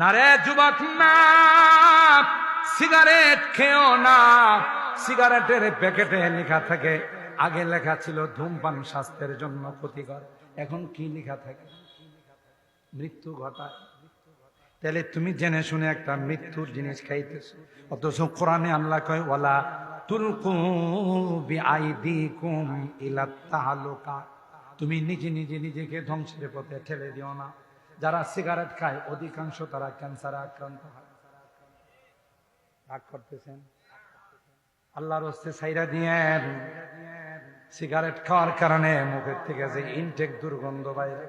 না রে যুবক না সিগারেট খেও না। সিগারেটের প্যাকেটে লেখা থাকে, আগে লেখা ছিল ধূমপান স্বাস্থ্যের জন্য ক্ষতিকর, এখন কি লেখা থাকে? মৃত্যু ঘটায়। তাহলে তুমি জেনে শুনে একটা মৃত্যুর জিনিস খাইতেছো। অথচ কোরআনে আল্লাহ কয় তাহালুকা। তুমি নিজে নিজে নিজেকে ধ্বংসের পথে ঠেলে দিও না। যারা সিগারেট খায়, অধিকাংশ তারা ক্যান্সারে আক্রান্ত হয়। রাগ করতেছেন? আল্লাহর হস্তে সাইরা দিয়েন। সিগারেট খাওয়ার কারণে মুখের থেকে যে ইনটেক দুর্গন্ধ বাইরে।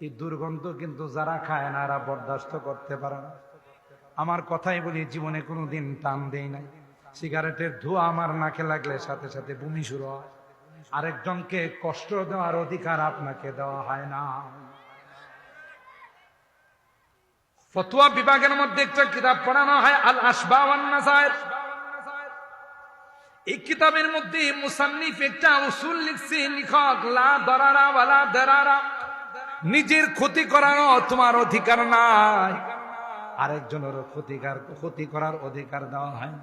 এই দুর্গন্ধ কিন্তু যারা খায় না, এরা বরদাস্ত করতে পারে না। আমার কথাই বলি, জীবনে কোনোদিন টান দেই নাই। সিগারেটের ধোঁয়া আমার নাকে লাগলে সাথে সাথে বমি শুরু হয়। আরেকজনকে কষ্ট দেওয়ার অধিকার আপনাকে দেওয়া হয় না। ফতুয়া বিভাগের মধ্যে একটা কিতাব পড়ানো হয় আল নাসায়ের এই কিতাবের মধ্যে মুসান্নিফ একটা উসুল লিখছে লিখক লা দরারা দরারা। নিজের ক্ষতি করারও তোমার অধিকার নাই। আরেকজনেরও ক্ষতিকার ক্ষতি করার অধিকার দেওয়া হয়।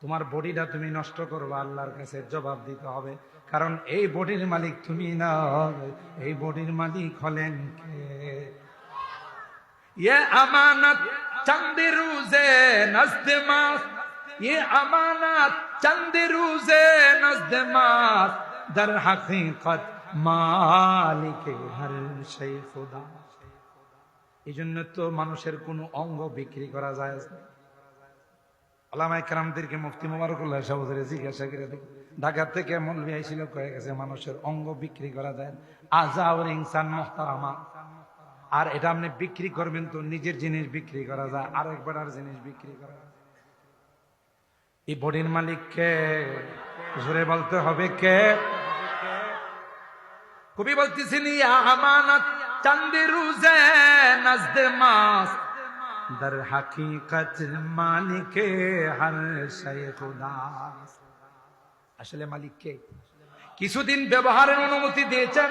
তোমার বডিটা তুমি নষ্ট করবে, আল্লাহর কাছে জবাব দিতে হবে। কারণ এই বডির মালিক তুমি না। এই বডির মালিক হলেন কে? ये अमानत चंद रूजे नजद मास ये अमानत चंद रूजे नजद मास दर हकीकत मालिक हर शै खुदा এই জন্য তো মানুষের কোনো অঙ্গ বিক্রি করা যায় না আলামাই কারামদেরকে মুফতি মুবারকুল্লাহ সাহুদের জিজ্ঞাসা করে দেখি ঢাকা থেকে মৌলবি আইছিল কয়ে গেছে মানুষের অঙ্গ বিক্রি করা যায় না। আজাউর ইনসান মোহতারামা আর এটা আপনি বিক্রি করবেন তো নিজের জিনিস বিক্রি করা যায় আর একবার আর জিনিস বিক্রি করা। এই বডির মালিককে জোরে বলতে হবে কে? কবি বলতেছেন আমানত চান্দে রুজে নজদে মাস, দর হাকিকত মালিকে হর শয় খুদা আসলে মালিক কে? কিছুদিন ব্যবহারের অনুমতি দিয়েছেন।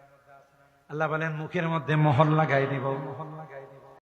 আল্লাহ বলেন মুখের মধ্যে মোহর লাগাই দিব মোহর লাগাই